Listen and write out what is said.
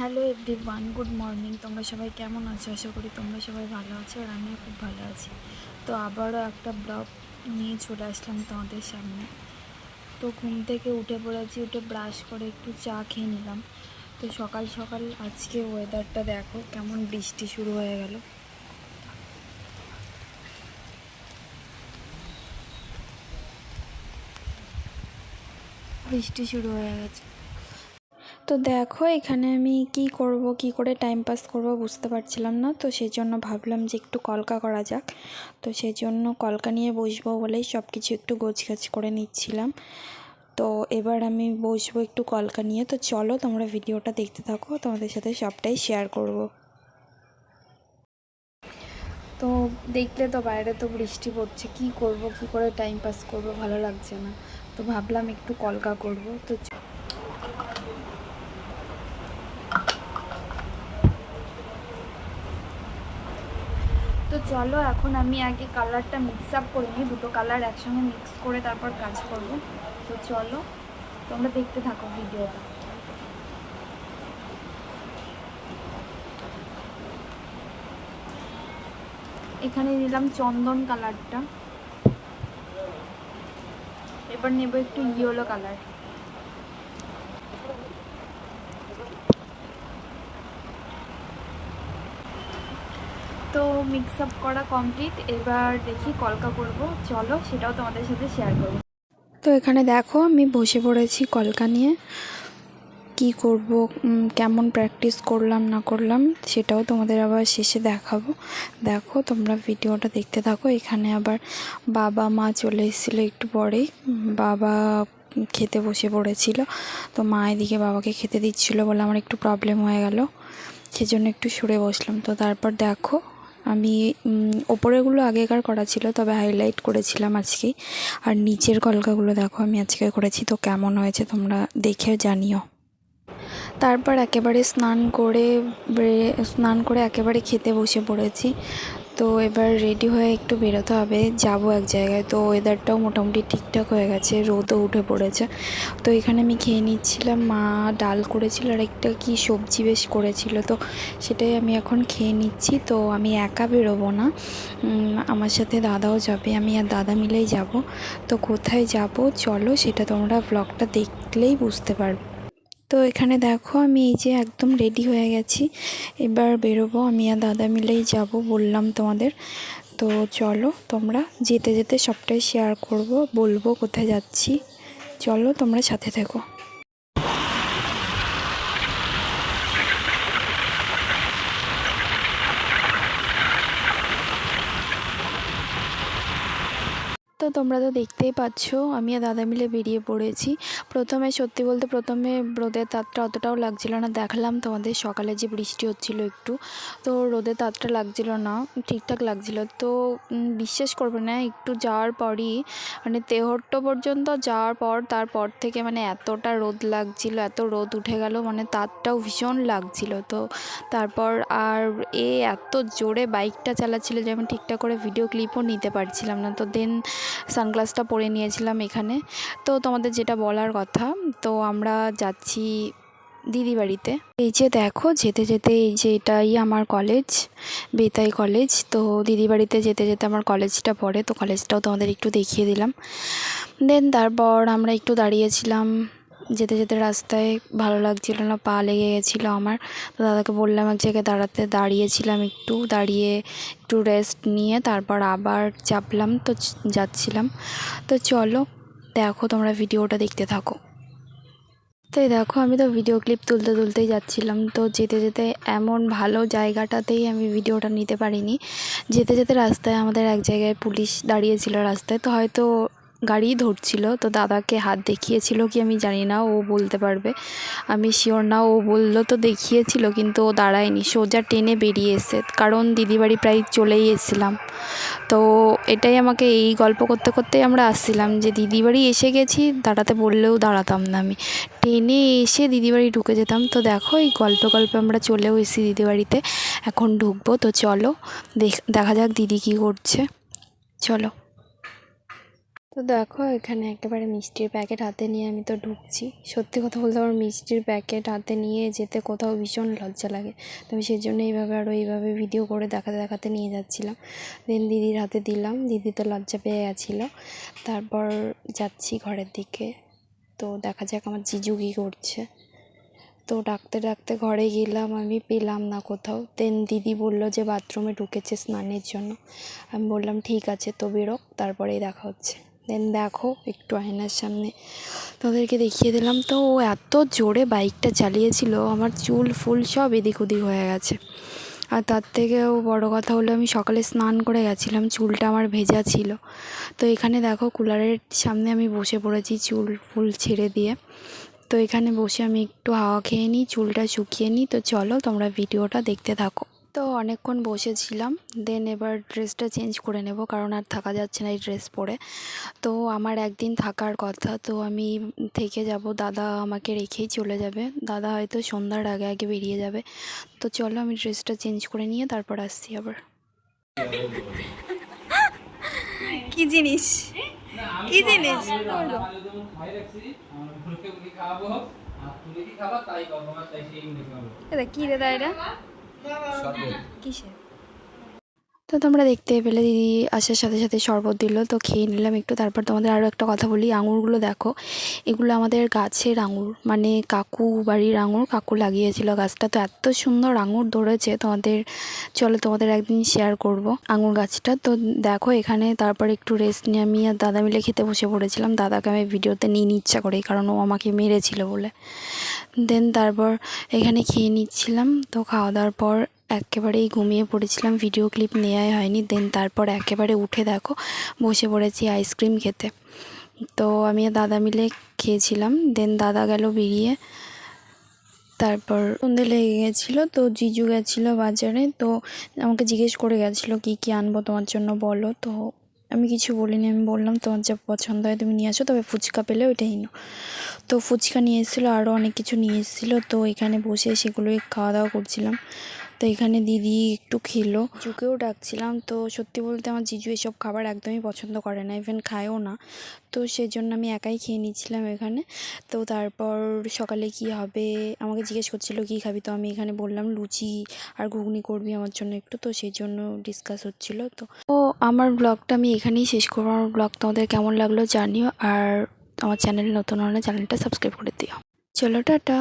Hello everyone good morning তোমরা সবাই কেমন আছো? আশা করি তোমরা সবাই ভালো আছো আর আমিও খুব ভালো আছি। তো আবারও একটা ব্লগ নিয়ে চলে আসলাম তোমাদের সামনে। তো ঘুম থেকে উঠে পড়েছি, উঠে ব্রাশ করে একটু চা খেয়ে নিলাম। তো সকাল সকাল আজকে ওয়েদারটা দেখো, কেমন বৃষ্টি শুরু হয়ে গেল। বৃষ্টি শুরু হয়ে গেছে। তো দেখো, এখানে আমি কি করব, কি করে টাইম পাস করব বুঝতে পারছিলাম না, তো সেই জন্য ভাবলাম যে একটু কলকা করা যাক। তো সেই জন্য কলকা নিয়ে বসবো বলেই সব কিছু একটু গোছগাছ করে নিচ্ছিলাম। তো এবার আমি বসবো একটু কলকা নিয়ে। তো চলো, তোমরা ভিডিওটা দেখতে থাকো, তোমাদের সাথে সবটাই শেয়ার করব। তো দেখলে তো বাইরে তো বৃষ্টি পড়ছে, কি করব, কি করে টাইম পাস করব, ভালো লাগছে না। তো ভাবলাম একটু কলকা করব। তো চলো, এখন আমি আগে কালারটা মিক্স আপ করে নিই। দুটো কালার একসঙ্গে মিক্স করে তারপর কাজ করব। তো চলো, তোমরা দেখতে থাকো ভিডিওটা এখানে নিলাম চন্দন কালারটা এবার নেব একটু ইয়েলো কালার তো মিক্স আপ করা কমপ্লিট এবার দেখি কলকা করব। চলো, সেটাও তোমাদের সাথে শেয়ার করব। তো এখানে দেখো, আমি বসে পড়েছি কলকা নিয়ে। কি করব কেমন প্র্যাকটিস করলাম, না করলাম, সেটাও তোমাদের আবার শেষে দেখাবো। দেখো, তোমরা ভিডিওটা দেখতে থাকো। এখানে আবার বাবা, মা চলে এসেছিল একটু পরেই। বাবা খেতে বসে পড়েছিল। তো মা এদিকে বাবাকে খেতে দিচ্ছিল বলে আমার একটু প্রবলেম হয়ে গেল। সেজন্য একটু সরে বসলাম। তো তারপর দেখো আমি ওপরেগুলো আগেকার করা ছিল, তবে হাইলাইট করেছিলাম আজকে। আর নিচের কলকাগুলো দেখো, আমি আজকে করেছি, তো কেমন হয়েছে তোমরা দেখে জানিও। তারপর একেবারে স্নান করে স্নান করে একেবারে খেতে বসে পড়েছি। তো এবার রেডি হয়ে একটু বেরোতে হবে। যাব এক জায়গায়। তো ওয়েদারটাও মোটামুটি ঠিকঠাক হয়ে গেছে। রোদও উঠে পড়েছে। তো এখানে আমি খেয়ে নিচ্ছিলাম। মা ডাল করেছিল আর একটা কি সবজি বেশ করেছিল। তো সেটাই আমি এখন খেয়ে নিচ্ছি। তো আমি একা বেরোবো না। আমার সাথে দাদাও যাবে। আমি আর দাদা মিলেই যাব। তো কোথায় যাব? চলো সেটা তোমরা ব্লগটা দেখলেই বুঝতে পারবে। তো এখানে দেখো আমি এই যে একদম রেডি হয়ে গেছি। এবার বেরোবো আমি আর দাদা মিলেই যাব বললাম তোমাদের। তো চলো তোমরা যেতে যেতে সবটাই শেয়ার করব, বলব কোথায় যাচ্ছি। চলো তোমরা সাথে থেকো। তো তোমরা তো দেখতেই পাচ্ছ, আমি আর দাদা মিলে বেরিয়ে পড়েছি। প্রথমে, সত্যি বলতে প্রথমে রোদের তাপটা অতটাও লাগছিল না। দেখলাম তোমাদের সকালে যে বৃষ্টি হচ্ছিল একটু, তো রোদের তাপটা লাগছিল না, ঠিকঠাক লাগছিল। তো বিশ্বাস করবে না, একটু যাওয়ার পরই মানে তেহট্ট পর্যন্ত যাওয়ার পর, তারপর থেকে মানে এতটা রোদ লাগছিল, এত রোদ উঠে গেল মানে তাপটাও ভীষণ লাগছিল। তো, তারপর আর এ এত জোরে বাইকটা চালাচ্ছিল যে আমি ঠিকঠাক করে ভিডিও ক্লিপও নিতে পারছিলাম না। তো দেন সানগ্লাসটা পরে নিয়েছিলাম এখানে। তো তোমাদের যেটা বলার কথা, তো আমরা যাচ্ছি দিদি বাড়িতে। এই যে দেখো, যেতে যেতে এই যে এটাই আমার কলেজ বেতাই কলেজ তো দিদি বাড়িতে যেতে যেতে আমার কলেজটা পড়ে, তো কলেজটাও তোমাদের একটু দেখিয়ে দিলাম। দেন তারপর আমরা একটু দাঁড়িয়েছিলাম যেতে যেতে রাস্তায় ভালো লাগছিল না, পা লেগে গেছিল আমার। তো দাদাকে বললাম এক জায়গায় দাঁড়াতে, দাঁড়িয়েছিলাম একটু, দাঁড়িয়ে একটু রেস্ট নিয়ে তারপর আবার চাপলাম, তো যাচ্ছিলাম। তো চলো, দেখো তোমরা ভিডিওটা দেখতে থাকো। তো দেখো, আমি তো ভিডিও ক্লিপ তুলতে তুলতেই যাচ্ছিলাম। তো যেতে যেতে এমন ভালো জায়গাটাতেই আমি ভিডিওটা নিতে পারিনি। যেতে যেতে রাস্তায় আমাদের এক জায়গায় পুলিশ দাঁড়িয়েছিল রাস্তায়, তো হয়তো গাড়িই ধরছিল। তো দাদাকে হাত দেখিয়েছিল কি আমি জানি না, ও বলতে পারবে। আমি শিওর না, ও বলল তো দেখিয়েছিল কিন্তু ও দাঁড়ায়নি। সোজা টেনে বেরিয়ে এসে, কারণ দিদিবাড়ি প্রায় চলেই এসেছিলাম। তো এটাই আমাকে এই গল্প করতে করতেই আমরা আসছিলাম যে দিদিবাড়ি এসে গেছি, দাঁড়াতে বললেও দাঁড়াতাম না আমি। ট্রেনে এসে দিদিবাড়ি ঢুকে যেতাম। তো দেখো এই গল্প গল্পে আমরা চলেও এসেছি দিদিবাড়িতে। এখন ঢুকবো, তো চলো দেখা যাক দিদি কী করছে। চলো। তো দেখো, এখানে একেবারে মিষ্টির প্যাকেট হাতে নিয়ে আমি তো ঢুকছি। সত্যি কথা বলতে আমার মিষ্টির প্যাকেট হাতে নিয়ে যেতে কোথাও ভীষণ লজ্জা লাগে। তো আমি সেই জন্য এইভাবে আরও এইভাবে ভিডিও করে দেখাতে দেখাতে নিয়ে যাচ্ছিলাম। দেন দিদির হাতে দিলাম, দিদি তো লজ্জা পেয়ে গেছিল। তারপর যাচ্ছি ঘরের দিকে। তো দেখা যাক আমার জিজু কী করছে। তো ডাকতে ডাকতে ঘরে গেলাম, আমি পেলাম না কোথাও। দেন দিদি বলল যে বাথরুমে ঢুকেছে স্নানের জন্য। আমি বললাম, ঠিক আছে, তো বেরোক, তারপরেই দেখা হচ্ছে। দেন দেখো একটু আয়নার সামনে তোদেরকে দেখিয়ে দিলাম। তো ও এত জোরে বাইকটা চালিয়েছিল, আমার চুল ফুল সব এদিক ওদিক হয়ে গেছে। আর তার থেকেও বড় কথা হলো আমি সকালে স্নান করে গেছিলাম, চুলটা আমার ভেজা ছিল। তো এখানে দেখো কুলারের সামনে আমি বসে পড়েছি চুল ফুল ছেড়ে দিয়ে। তো এখানে বসে আমি একটু হাওয়া খেয়ে নিই, চুলটা শুকিয়ে নিই। তো চলো তোমরা ভিডিওটা দেখতে থাকো। তো অনেকক্ষণ বসেছিলাম দেন এবার ড্রেসটা চেঞ্জ করে নেব কারণ আর থাকা যাচ্ছে না এই ড্রেস পরে। তো আমার একদিন থাকার কথা তো আমি থেকে যাব দাদা আমাকে রেখেই চলে যাবে। দাদা হয়তো সন্ধ্যার আগে আগে বেরিয়ে যাবে। তো চলো আমি ড্রেসটা চেঞ্জ করে নিয়ে তারপর আসছি আবার। কি জিনিস? কি জিনিস? এটা কি রে দা এটা? কিসের তো তোমরা দেখতে পেলে দিদি আসার সাথে সাথে শরবত দিল তো খেয়ে নিলাম একটু। তারপর তোমাদের আরও একটা কথা বলি আঙুরগুলো দেখো। এগুলো আমাদের গাছের আঙুর মানে কাকু বাড়ির আঙুর কাকু লাগিয়েছিল গাছটা। তো এত সুন্দর আঙুর ধরেছে তোমাদের চলো তোমাদের একদিন শেয়ার করব আঙুর গাছটা। তো দেখো এখানে তারপর একটু রেস্ট নিয়ে আমি আর দাদা মিলে খেতে বসে পড়েছিলাম। দাদাকে আমি ভিডিওতে নিয়ে ইচ্ছা করি কারণ ও আমাকে মেরেছিল বলে। দেন তারপর এখানে খেয়ে নিচ্ছিলাম। তো খাওয়া দাওয়ার পর একেবারেই ঘুমিয়ে পড়েছিলাম ভিডিও ক্লিপ নেওয়াই হয়নি। দেন তারপর একেবারে উঠে দেখো, বসে পড়েছি আইসক্রিম খেতে। তো আমি দাদা মিলে খেয়েছিলাম। দেন দাদা গেল বেরিয়ে, তারপর সন্ধে লেগে গেছিল, তো জিজু গেছিল বাজারে। তো আমাকে জিজ্ঞেস করে গেছিল, কী কী আনব তোমার জন্য বলো? তো আমি কিছু বলিনি, আমি বললাম, তোমার যা পছন্দ হয় তুমি নিয়ে আসো, তবে ফুচকা পেলে ওইটাই নাও। তো ফুচকা নিয়ে এসেছিল আরও অনেক কিছু নিয়ে এসেছিল। তো এখানে বসে সেগুলোই খাওয়া দাওয়া করছিলাম। তো এখানে দিদি একটু খেলো। জিজুকেও ডাকছিলাম, তো সত্যি বলতে আমার জিজু এসব খাবার একদমই পছন্দ করে না ইভেন খায়ও না। তো সেই জন্য আমি একাই খেয়ে নিচ্ছিলাম এখানে। তো তারপর সকালে কি হবে, আমাকে জিজ্ঞেস করছিল, কী খাবি? তো আমি এখানে বললাম, লুচি আর ঘুগনি করবি আমার জন্য একটু। তো সেই জন্য ডিসকাস হচ্ছিল তো। ও আমার ব্লগটা আমি এখানেই শেষ করব। আমার ব্লগ তোমাদের কেমন লাগল জানিও, আর আমার চ্যানেল নতুন হলে চ্যানেলটা সাবস্ক্রাইব করে দিও। চলো, টাটা।